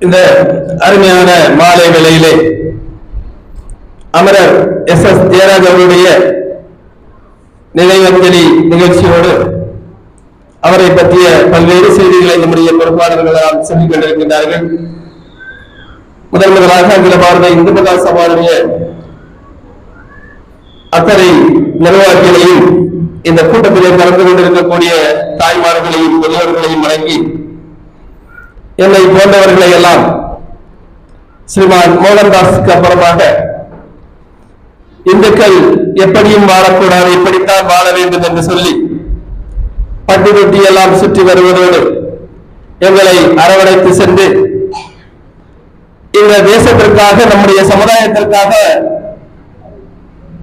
இந்த அருமையான மாலை வேளையிலே அமரர் எஸ் எஸ் ஜெயராஜ் அவருடைய நினைவஞ்சலி நிகழ்ச்சியோடு அவரை பற்றிய பல்வேறு செய்திகளை நம்முடைய பொறுப்பாளர்களால் சொல்லிக் கொண்டிருக்கின்றார்கள். முதன் முதலாக அகில பாரத இந்து மகா சபாவுடைய அத்தனை நிர்வாகிகளையும் இந்த கூட்டத்திலே கலந்து கொண்டிருக்கக்கூடிய தாய்மார்களையும் பெரியவர்களையும் வழங்கி என்னை போன்றவர்களை எல்லாம் ஸ்ரீமான் மோகன்தாஸுக்கு அப்புறமாக இந்துக்கள் எப்படியும் வாழக்கூடாது இப்படித்தான் வாழ வேண்டும் என்று சொல்லி பட்டி எல்லாம் சுற்றி வருவதோடு எங்களை அரவணைத்து சென்று இந்த தேசத்திற்காக நம்முடைய சமுதாயத்திற்காக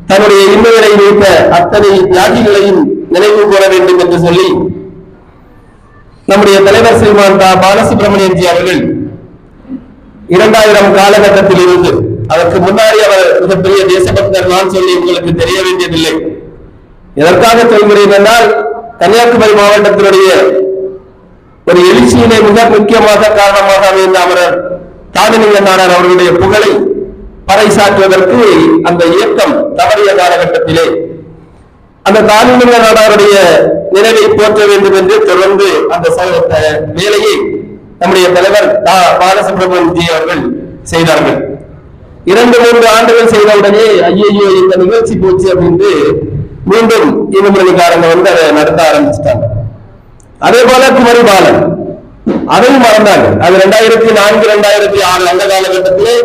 தன்னுடைய இன்னுயிரை வைத்த அத்தனை தியாகிகளையும் நினைவு கூற வேண்டும் என்று சொல்லி நம்முடைய தலைவர் செல்வான் தா பாலசுப்ரமணியன் ஜி அவர்கள் இரண்டாயிரம் காலகட்டத்தில் இருந்து அதற்கு முன்னாடி அவர் மிகப்பெரிய தேசபக்தர் நான் சொல்லி உங்களுக்கு தெரிய வேண்டியதில்லை. எதற்காக சொல்கிறேன் என்றால் கன்னியாகுமரி மாவட்டத்தினுடைய ஒரு எழுச்சியிலே மிக முக்கியமாக காரணமாக அமைந்த அமரர் தாமினிங்க நாடார் அவர்களுடைய புகழை பறைசாற்றுவதற்கு அந்த இயக்கம் தவறிய காலகட்டத்திலே அந்த தாமினிங்க நாடாருடைய நினைவை போற்ற வேண்டும் என்று தொடர்ந்து அந்த ச- வேலையை நம்முடைய தலைவர் தா பாலசுப்ரமணியன் ஜி அவர்கள் செய்தார்கள். இரண்டு மூன்று ஆண்டுகள் செய்த உடனே ஐயோ இந்த நிகழ்ச்சி போச்சு அப்படின்னு மீண்டும் இனமொழிக்காரங்க வந்து அதை நடத்த ஆரம்பிச்சிட்டாங்க. அதே போல குமரி பாலன். அதையும் மறந்தாங்க. அது ரெண்டாயிரத்தி நான்கு ரெண்டாயிரத்தி ஆறு அந்த காலகட்டத்திலே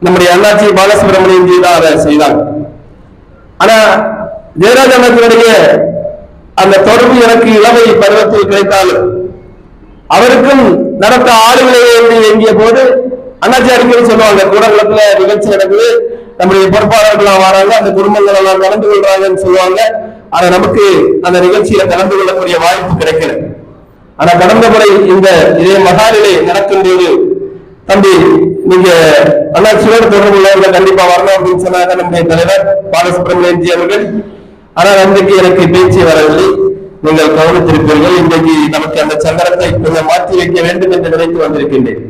நம்முடைய அண்ணாச்சி பாலசுப்ரமணியம் ஜி தான் அதை செய்தாங்க. ஆனா ஜெயராஜ் அந்த தொடர்பு எனக்கு இளமை பருவத்தில் கிடைத்தாலும் அவருக்கும் நடத்த ஆளுகளை எங்கிய போது அண்ணாச்சி அடிக்கடி சொல்லுவாங்க கூடங்குளத்துல நிகழ்ச்சி நடக்குது நம்முடைய பொறுப்பாளர்கள் வராங்க அந்த குடும்பங்கள் எல்லாம் கலந்து கொள்றாங்கன்னு சொல்லுவாங்க. ஆனா நமக்கு அந்த நிகழ்ச்சியில கலந்து கொள்ளக்கூடிய வாய்ப்பு கிடைக்கல. ஆனா கடந்த முறை இந்த இதே மகாநிலை நடக்கும்போது தம்பி நீங்க அண்ணாச்சியோடு தொடர்பு உள்ளவங்க கண்டிப்பா வரணும் அப்படின்னு சொன்னாங்க நம்முடைய தலைவர் பாலசுப்ரமணியன் ஜி அவர்கள். ஆனால் அன்றைக்கு எனக்கு பேச்சு வரவில்லை. நீங்கள் கவனித்திருப்பீர்கள் இன்றைக்கு நமக்கு அந்த சங்கரத்தை கொஞ்சம் மாற்றி வைக்க வேண்டும் என்று நினைத்து வந்திருக்கின்றேன்.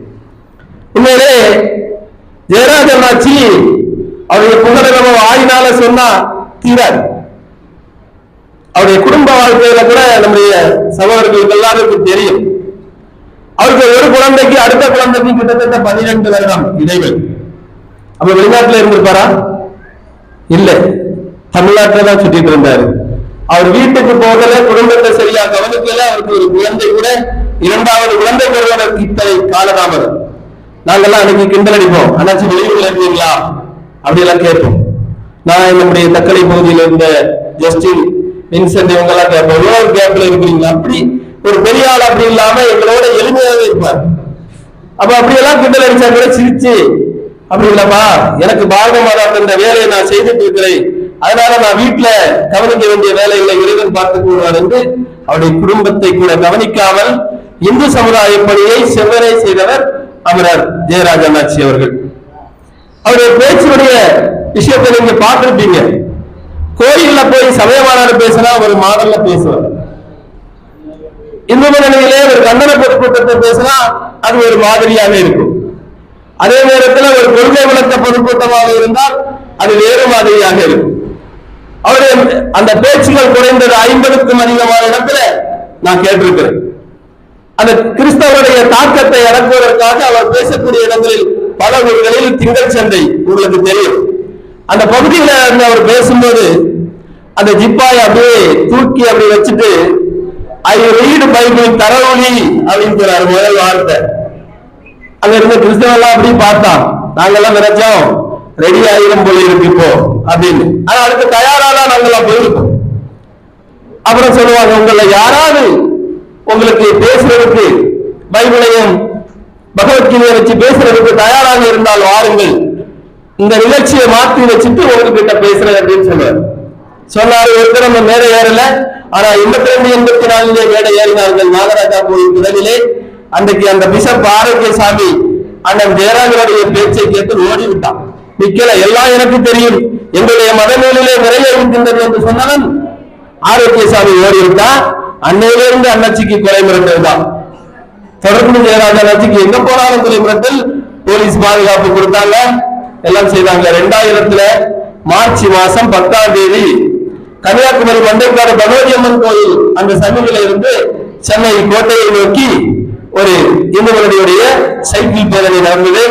உண்மையிலே ஜெயராஜன் ஆட்சி அவருடைய புகழை நம்ம சொன்னா தீராது. அவருடைய குடும்ப வாழ்க்கையில கூட நம்முடைய சகோதரர்களுக்கு எல்லாருக்கும் தெரியும். அவருக்கு ஒரு குழந்தைக்கு அடுத்த குழந்தைக்கு கிட்டத்தட்ட பன்னிரெண்டு வருடம் இடைவெளி. அப்ப வெளிநாட்டுல இருந்திருப்பாரா? இல்லை. தமிழ்நாட்டுல தான் சுத்திட்டு இருந்தாரு. அவர் வீட்டுக்கு போகல குடும்பத்தை சரியா கவனிக்கல. அவருக்கு ஒரு குழந்தை கூட இரண்டாவது குழந்தை பெறுவதற்கு இத்தனை காலதாமதம். நாங்கெல்லாம் அன்னைக்கு கிண்டல் அடிப்போம். அண்ணாச்சி வெளியூர்ல இருந்தீங்களா அப்படி எல்லாம் கேட்போம். நான் நம்முடைய தக்கலை பகுதியில் இருந்த ஜஸ்டின் வின்சென்ட் இவங்க எல்லாம் கேட்போம் எவ்வளவு கேப்ல இருக்கிறீங்களா? அப்படி ஒரு பெரிய ஆள் அப்படி இல்லாம எங்களோட எளிமையாக இருப்பார். அப்ப அப்படியெல்லாம் கிண்டல் அடிச்சா கூட சிரிச்சு அப்படி இல்லப்பா எனக்கு பாரத மாதாட்ட இந்த வேலையை நான் செய்துட்டு இருக்கிறேன். அதனால நான் வீட்டுல கவனிக்க வேண்டிய வேலைகளை இறைவன் பார்த்துக் கொள்வார் என்று அவருடைய குடும்பத்தை கூட கவனிக்காமல் இந்து சமுதாய பணியை செவ்வரே செய்தவர் அமரர் ஜெயராஜ அண்ணாச்சி அவர்கள். அவருடைய பேச்சினுடைய விஷயத்தை நீங்க பார்த்திருப்பீங்க. கோயில்ல போய் சமய பேசினா ஒரு மாடல்ல பேசுவார். இந்து முன்னணியிலே ஒரு கண்டன பொதுக்கூட்டத்தை பேசினா அது ஒரு மாதிரியாக இருக்கும். அதே நேரத்தில் ஒரு கொள்கை விளக்க பொதுக்கூட்டமாக இருந்தால் அது வேறு மாதிரியாக இருக்கும். அவரு அந்த பேச்சுகள் குறைந்தது ஐம்பதுக்கும் அதிகமான இடத்துல நான் கேட்டிருக்கிறேன். அந்த கிறிஸ்தவருடைய தாக்கத்தை அடக்குவதற்காக அவர் பேசக்கூடிய இடங்களில் பல ஊர்களில் திங்கள் சந்தை உங்களுக்கு தெரியும். அந்த பகுதியில இருந்து அவர் பேசும்போது அந்த ஜிப்பாயை அப்படியே தூக்கி அப்படி வச்சுட்டு ஐ ரீடு பைபிள் தரவழி அப்படின்னு முதல் வார்த்தை. அங்க இருந்த கிறிஸ்தவெல்லாம் அப்படி பார்த்தான். நாங்கெல்லாம் நினைச்சோம் ரெடி ஆயிரும் போல இருக்கு இப்போ அப்படின்னு. ஆனா அதுக்கு தயாராதான் நாங்கெல்லாம் போயிருக்கோம் அப்புறம் சொல்லுவாங்க உங்களை யாராவது உங்களுக்கு பேசுறதுக்கு பைபிளையும் பகவத்கீதையை வச்சு பேசுறதுக்கு தயாராக இருந்தால் வாருங்கள். இந்த நிகழ்ச்சியை மாற்றி வச்சுட்டு உங்ககிட்ட பேசுறேன் அப்படின்னு சொல்லுவார். சொன்னாரு ஒருத்தர் நம்ம மேடை ஏறல. ஆனா எண்பத்தி ரெண்டு எண்பத்தி நாலுலே மேடை ஏறினார்கள். நாகராஜா கோயில் முதலிலே. அன்றைக்கு அந்த பிஷப் ஆரோக்கியசாமி அண்ணன் ஜெயராஜனுடைய பேச்சை கேட்டு ஓடி விட்டான். நிக்கல. எல்லாம் எனக்கு தெரியும். எங்களுடைய மத நூலிலே நிறைய இருக்கின்றது என்று சொன்னவன் ஆரோக்கியசாமி ஓடி விட்டா அன்னையிலிருந்து அண்ணச்சிக்கு கொலை தான். தொடர்ந்து ஜெயராஜாஜிக்கு எங்க போனாலும் துறைமுகத்தில் போலீஸ் பாதுகாப்பு கொடுத்தாங்க. எல்லாம் செய்தாங்க. ரெண்டாயிரத்துல மார்ச் மாசம் பத்தாம் தேதி கன்னியாகுமரி மண்டைக்காடு பகவதி அம்மன் கோயில் அந்த சமீபில இருந்து சென்னை கோட்டையை நோக்கி ஒரு இந்துக்களுடைய சைக்கிள் பேரணி நடந்தது.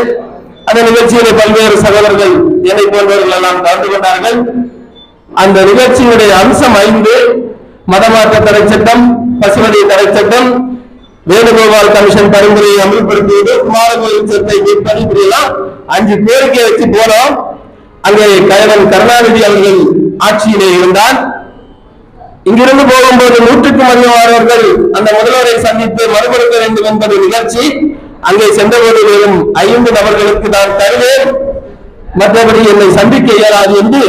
அந்த நிகழ்ச்சியிலே பல்வேறு சகோதரர்கள் என்னை போன்றவர்கள் எல்லாம் கலந்து கொண்டார்கள். அந்த நிகழ்ச்சியினுடைய அம்சம் ஐந்து மதமாற்ற தடை சட்டம் பசுவதி தடை சட்டம் வேணுகோபால் கமிஷன் பரிந்துரையை அமல்படுத்துவது குமாரகோயில் சட்டத்தை மீட்பது இப்படியெல்லாம் அஞ்சு கோரிக்கை வச்சு போனோம். அங்கே கயவன் கருணாநிதி அவர்கள் ஆட்சியிலே இருந்தார். இங்கிருந்து போகும்போது நூற்றுக்கும் அதிகமானவர்கள் அந்த முதல்வரை சந்தித்து மறுபடுத்த வேண்டும் என்பது நிகழ்ச்சி. அங்கே சென்றபோது ஐந்து நபர்களுக்கு நான் தருவேன். மற்றபடி என்னை சந்திக்க இயலாது என்று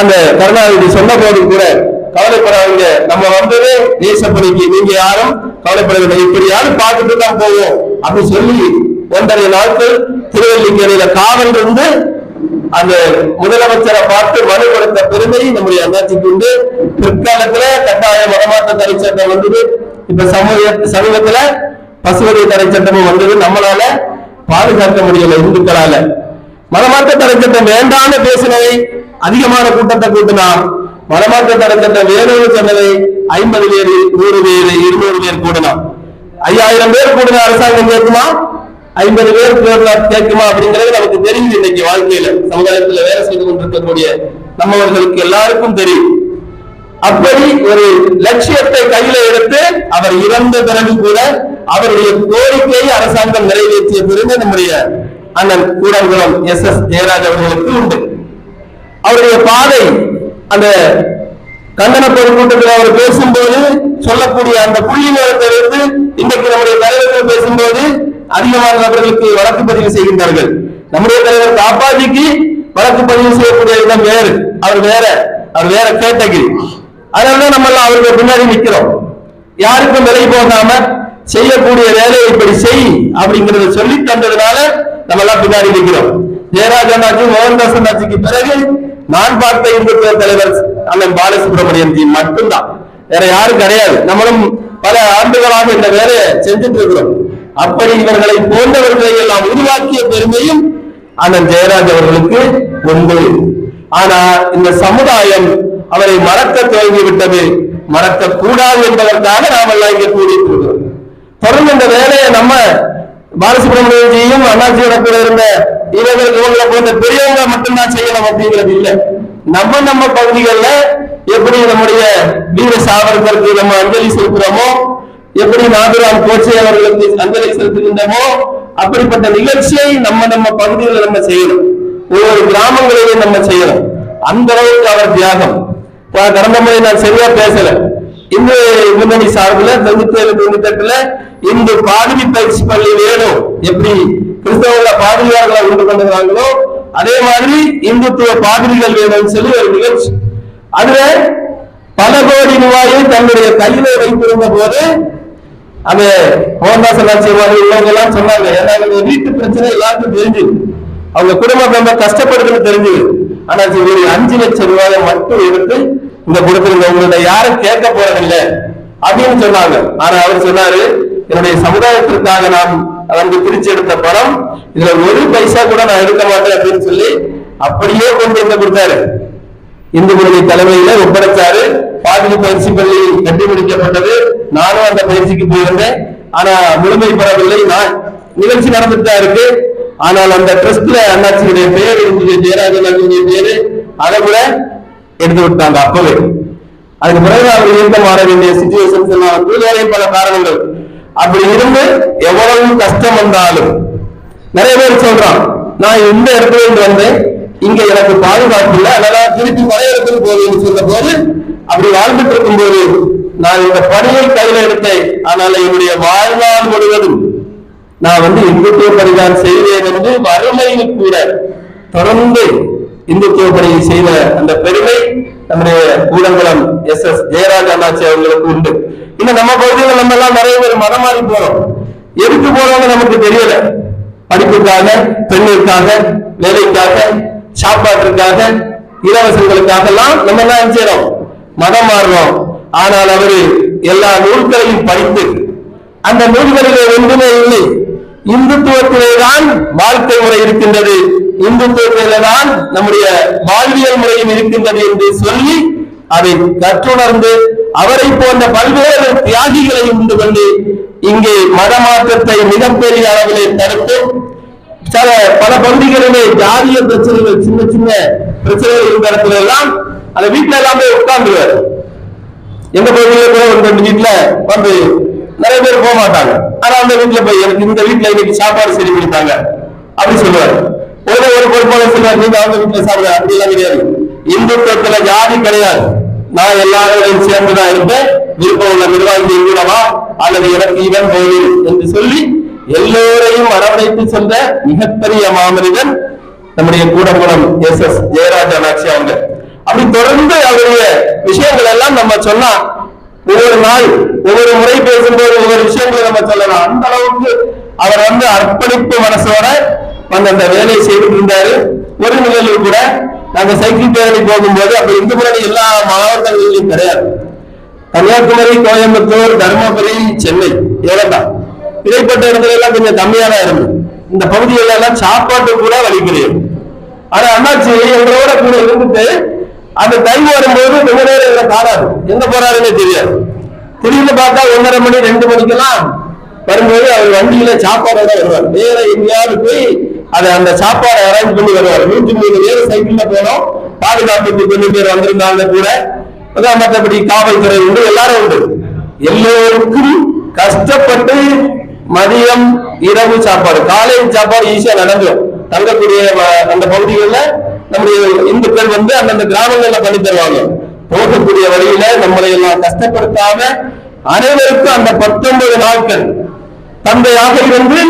அந்த கருணாநிதி சொன்ன போது கூட கவலைப்படாதீங்க. நம்ம வந்தது தேசப்பணிக்கு. நீங்க யாரும் கவலைப்படவில்லை. இப்படி யாரும் பார்த்துட்டு தான் போவோம். அப்படி சொல்லி ஒன்றரை நாட்கள் திருவல்லிக்கேணியில காவல் இருந்து அந்த முதலமைச்சரை பார்த்து மனு கொடுத்த பெருமை நம்முடைய அண்ணாச்சிக்கு உண்டு. பிற்காலத்துல கட்டாய மதமாற்ற தடை சட்டம் வந்தது. இப்ப சமூக சமீபத்துல பசுவதை தடை சட்டமும் வந்தது. நம்மளால பாதுகாக்க முடியல இந்துக்களால. மதமாற்ற தடை சட்டம் வேண்டாம்னு பேசினதை அதிகமான கூட்டத்தை கூட்டினா மதமாற்ற தடை சட்டம் வேணும்னு சொன்னதை ஐம்பது பேர் நூறு பேர் இருநூறு பேர் கூடலாம் ஐயாயிரம் பேர் கூடின அரசாங்கம் கேட்குமா? ஐம்பது பேர் கேட்குமா அப்படிங்கிறது நமக்கு தெரியுது இன்னைக்கு வாழ்க்கையில. சமுதாயத்துல வேலை செய்து கொண்டிருக்கக்கூடிய நம்மவர்களுக்கு எல்லாருக்கும் தெரியும். அப்படி ஒரு லட்சியத்தை கையில எடுத்து அவர் இறந்த பிறகு கூட அவருடைய கோரிக்கையை அரசாங்கம் நிறைவேற்றிய பெருமை நம்முடைய அண்ணன் கூடங்குளம் எஸ் எஸ் ஜெயராஜ் அவர்களுக்கு உண்டு. அவருடைய பாதை அந்த கண்டன பொதுக்கூட்டத்தில் அவர் பேசும்போது சொல்லக்கூடிய அந்த புள்ளி நேரத்தை இருந்து இன்றைக்கு நம்முடைய தலைவர்கள் பேசும்போது அதிகமான நபர்களுக்கு வழக்கு பதிவு செய்கின்றார்கள். நம்முடைய தலைவர் காப்பாஜிக்கு வழக்கு பதிவு செய்யக்கூடிய இடம் வேறு. அவர் வேற அவர் வேற கேட்டகிரி. அதனாலதான் நம்ம எல்லாம் அவருக்கு பின்னாடி நிக்கிறோம். யாருக்கும் விலை போகாம செய்யக்கூடிய வேலையை இப்படி செய் அப்படிங்கறத சொல்லி தந்ததுனால நம்ம எல்லாம் பின்னாடி நிற்கிறோம். ஜெயராஜ் மோகன்தாசன் ஆட்சிக்கு பிறகு நான் பார்த்த இந்துத்துவ தலைவர் அண்ணன் பாலசுப்ரமணியன் ஜி மட்டும்தான். வேற யாரும் கிடையாது. நம்மளும் பல ஆண்டுகளாக இந்த வேலையை செஞ்சுட்டு இருக்கிறோம். அப்படி இவர்களை போன்றவர்களை எல்லாம் உருவாக்கிய பெருமையும் அண்ணன் ஜெயராஜ் அவர்களுக்கு உண்டு. ஆனா இந்த சமுதாயம் அவரை மறக்க துவங்கி விட்டது மறக்க கூடாது என்பதற்காக நாம் எல்லாம் இங்கே கூடியிருக்கிறோம் தொடர்ந்து இந்த வேலையை நம்ம பாலசுப்ரமணியஜியும் அண்ணாஜியோட கூட இருந்த இவர்கள் இவங்களை போன்ற பெரியவங்க மட்டும்தான் செய்யணும் அப்படிங்கிறது இல்லை. நம்ம நம்ம பகுதிகளில் எப்படி நம்முடைய வீர சாவரத்திற்கு நம்ம அஞ்சலி செலுத்துறோமோ எப்படி நாதுராம் கோச்சை அவர்களுக்கு அஞ்சலி செலுத்துகின்றோமோ அப்படிப்பட்ட நிகழ்ச்சியை நம்ம நம்ம பகுதிகளில் நம்ம செய்யணும். ஒவ்வொரு கிராமங்களிலும் நம்ம செய்யணும். அந்த அளவுக்கு அவர் தியாகம். கடந்த முறை நான் சரியா பேசல. இந்து முன்னணி சார்பில் தொண்ணூத்தி ஏழு தொண்ணூத்தி எட்டுல இந்து பாதிரி பயிற்சி பள்ளி வேணும் எப்படி கிறிஸ்தவங்கள பாதிரியார்களை உண்டு பண்ணுறாங்களோ அதே மாதிரி இந்துத்துவ பாதிரிகள் வேணும்னு சொல்லி ஒரு நிகழ்ச்சி. அதுல பல கோடி ரூபாயை தன்னுடைய கையில வைத்திருந்த போது அது மோகன்தாஸ் நாச்சியவாதி எல்லாம் சொன்னாங்க ஏன்னா வீட்டு பிரச்சனை எல்லாருக்கும் தெரிஞ்சு. அவங்க குடும்பம் ரொம்ப கஷ்டப்படுதுன்னு தெரிஞ்சு. ஆனா இவருடைய அஞ்சு லட்சம் ரூபாயை மட்டும் எடுத்து இந்த கொடுத்துருங்க உங்களுடைய யாரும் கேட்க போறதில்லை அப்படின்னு சொன்னாங்க. ஆனா அவர் சொன்னாரு என்னுடைய சமுதாயத்திற்காக நான் வந்து பிரிச்சு எடுத்த பணம் இதுல ஒரு பைசா கூட நான் எடுக்க மாட்டேன் அப்படின்னு சொல்லி அப்படியே கொண்டு வந்து கொடுத்தாரு. இந்து முன்னணி தலைமையில ஒப்படைச்சாரு. பாதிரி பயிற்சி பள்ளி கட்டி முடிக்கப்பட்டது. நானும் அந்த பயிற்சிக்கு போயிருந்தேன். ஆனா முழுமை பெறவில்லை. நான் நிகழ்ச்சி நடந்துட்டு தான் இருக்கு. ஆனால் அந்த ட்ரஸ்ட்ல அண்ணாச்சியுடைய பேர் இருந்தது ஜெயராஜன் அண்ணனுடைய பேரு அதை கூட எடுத்து விட்டாங்க அப்பவே. அதுக்கு பிறகு அவர் இருந்த மாற வேண்டிய சுச்சுவேஷன்ஸ் எல்லாம் வந்து வேறையும் பல காரணங்கள். அப்படி இருந்து எவ்வளவு கஷ்டம் வந்தாலும் நிறைய பேர் சொல்றான் நான் இந்த இடத்துல இருந்து வந்தேன். இங்க எனக்கு பாதுகாப்பு இல்லை. அதனால திருப்பி பழைய இடத்துக்கு போவேன்னு சொன்ன போது அப்படி வாழ்ந்துட்டு இருக்கும்போது நான் இந்த பணியை கையில எடுத்தேன். ஆனால் என்னுடைய வாழ்நாள் முழுவதும் நான் வந்து இந்துத்துவ பணிதான் செய்வேன் என்று வறுமையில் கூட தொடர்ந்து இந்துத்துவ பணியை செய்த அந்த பெருமை நம்முடைய கூடங்குளம் எஸ் எஸ் ஜெயராஜ் அண்ணாச்சி அவர்களுக்கு உண்டு. இன்னும் நம்ம பகுதியில் நம்ம எல்லாம் நிறைய பேர் மதம் மாறி போறோம். எதுக்கு போறோம்னு நமக்கு தெரியல. படிப்புக்காக பெண்ணுக்காக வேலைக்காக சாப்பாட்டிற்காக இலவசங்களுக்காக எல்லாம் நம்ம என்ன செய்யறோம் மதம் மாறுறோம். ஆனால் அவரு எல்லா நூல்களையும் படித்து அந்த நூல்களிலே ஒன்றுமே இல்லை. இந்துத்துவத்திலே தான் வாழ்க்கை முறை இருக்கின்றது. இந்துத்துவத்திலே தான் நம்முடைய வாழ்வியல் முறையும் இருக்கின்றது என்று சொல்லி அதை கற்றுணர்ந்து அவரை போன்ற பல்வேறு தியாகிகளை உண்டு கொண்டு இங்கே மதமாற்றத்தை மிகப்பெரிய அளவிலே தடுத்து சில பல பகுதிகளிலே ஜாதிய பிரச்சனைகள் சின்ன சின்ன பிரச்சனைகள் இருந்த இடத்துல எல்லாம் அந்த வீட்டுல எல்லாமே போய் உட்கார்ந்துருவாரு. எங்க பகுதியில கூட ஒரு ரெண்டு வீட்டுல வந்து நிறைய பேர் போக மாட்டாங்க. ஆனா அந்த வீட்டுல போய் எனக்கு இந்த வீட்டுல இன்னைக்கு சாப்பாடு சரி கொடுத்தாங்க. அப்படி சொல்லுவாரு. ஒரு ஒரு பொறுப்பாளர் சொல்லுவார் நீங்க அவங்க வீட்டுல சாப்பிடுற அப்படி எல்லாம் கிடையாது. இந்துத்துவத்துல ஜாதி கிடையாது. நான் எல்லாரோடையும் சேர்ந்துதான் இருப்பேன். விருப்பம் உள்ள நிர்வாகி கூடவா அல்லது எனக்கு இவன் கோவில் என்று சொல்லி எல்லோரையும் அரவணைத்து சென்ற மிகப்பெரிய மாமனிதன் நம்முடைய கூடங்குளம் எஸ் எஸ் ஜெயராஜனாட்சி அவங்க அப்படி தொடர்ந்து அவருடைய விஷயங்கள் எல்லாம் நம்ம சொன்னா ஒவ்வொரு நாள் ஒவ்வொரு முறை பேசும்போது ஒவ்வொரு விஷயங்களை நம்ம சொல்லலாம். அந்த அளவுக்கு அவர் வந்து அர்ப்பணிப்பு மனசோட வந்து அந்த வேலையை செய்துட்டு இருந்தாரு. ஒரு நிலையில் கூட நாங்க சைக்கிள் பேரணி போகும்போது அப்ப இந்து முன்னணி எல்லா மாவட்டங்களிலும் கிடையாது. கன்னியாகுமரி கோயம்புத்தூர் தருமபுரி சென்னை இவ்வளவுதான் இடைப்பட்ட இடத்துல எல்லாம் கொஞ்சம் கம்மியா தான் இருந்தது. இந்த பகுதிகள் எல்லாம் சாப்பாட்டு கூட வலிக்கிறேன் ஆனா அண்ணாச்சி எங்களோட கூட இருந்துட்டு அந்த டைம் வரும்போது ரொம்ப நேரம் இதை காணாது. எங்க போறாருன்னு தெரியாது. திடீர்னு பார்த்தா ஒன்றரை மணி ரெண்டு மணிக்கெல்லாம் வரும்போது அவர் வண்டியில சாப்பாடோட வருவார். வேற எங்கேயாவது போய் அதை அந்த சாப்பாடை அரேஞ்ச் பண்ணி வருவார். நூத்தி மூணு பேர் சைக்கிள்ல போனோம். பாதுகாப்புக்கு கொஞ்சம் பேர் வந்திருந்தாங்க கூட. அதான் மற்றபடி காவல்துறை உண்டு எல்லாரும் உண்டு. எல்லோருக்கும் கஷ்டப்பட்டு மதியம் இரவு சாப்பாடு. காலையில் சாப்பாடு ஈஸியா நடந்துடும் தங்கக்கூடிய வ- அந்த பகுதிகளில் நம்முடைய இந்துக்கள் வந்து அந்தந்த கிராமங்கள்ல பண்ணி தருவாங்க. போகக்கூடிய வழியில நம்மளை எல்லாம் கஷ்டப்படுத்தாம அனைவருக்கும் அந்த பத்தொன்பது நாட்கள் தந்தையாக இருந்து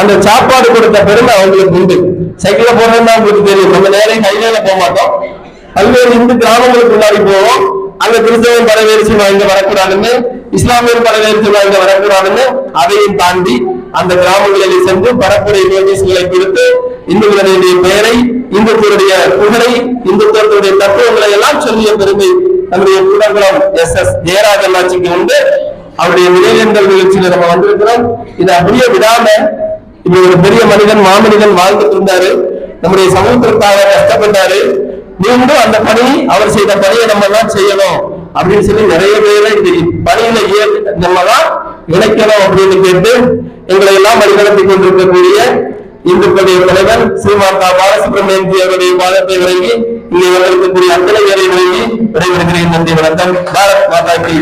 அந்த சாப்பாடு கொடுத்த பெருமை அவங்களுக்கு உண்டு. சைக்கிள்ல போறதுன்னா உங்களுக்கு தெரியும். நம்ம நேரம் கையில போக மாட்டோம். பல்வேறு இந்து கிராமங்களுக்கு முன்னாடி போவோம். அங்க கிறிஸ்தவன் பரவேரிசி வாங்க வரக்கூடாதுன்னு இஸ்லாமியர் பரவேரிசி வாங்க வரக்கூடாதுன்னு அதையும் தாண்டி அந்த கிராமங்களில் சென்று பரப்புரை நோட்டீஸ்களை கொடுத்து இந்துக்களுடைய பெயரை இந்துக்களுடைய புகழை இந்துத்துவத்துடைய தத்துவங்களை எல்லாம் சொல்லிய பெருமை நம்முடைய கூடங்குளம் எஸ் எஸ் ஜெயராஜன் ஆட்சிக்கு உண்டு அவருடைய நினைவேந்தல் நிகழ்ச்சியில நம்ம வந்திருக்கிறோம். இதை அப்படியே விடாம இப்படி ஒரு பெரிய மனிதன் மாமனிதன் வாழ்ந்துட்டு இருந்தாரு. நம்முடைய சமூகத்திற்காக கஷ்டப்பட்டாரு. மீண்டும் அந்த பணி அவர் செய்த பணியை நம்ம எல்லாம் செய்யணும் அப்படின்னு சொல்லி நிறைய பேரை இந்த பணியில நம்ம தான் இணைக்கணும் அப்படின்னு கேட்டு எங்களை எல்லாம் வழிநடத்தி கொண்டிருக்கக்கூடிய இந்துக்களுடைய தலைவர் ஸ்ரீமாதா பாலசுப்ரமணியன் ஜி அவருடைய பாதத்தை வழங்கி இங்கே வந்திருக்கக்கூடிய அத்தனை பேரை வழங்கி விடைபெறுகிறேன் நன்றி வணக்கம். பாரத் மாதா கி.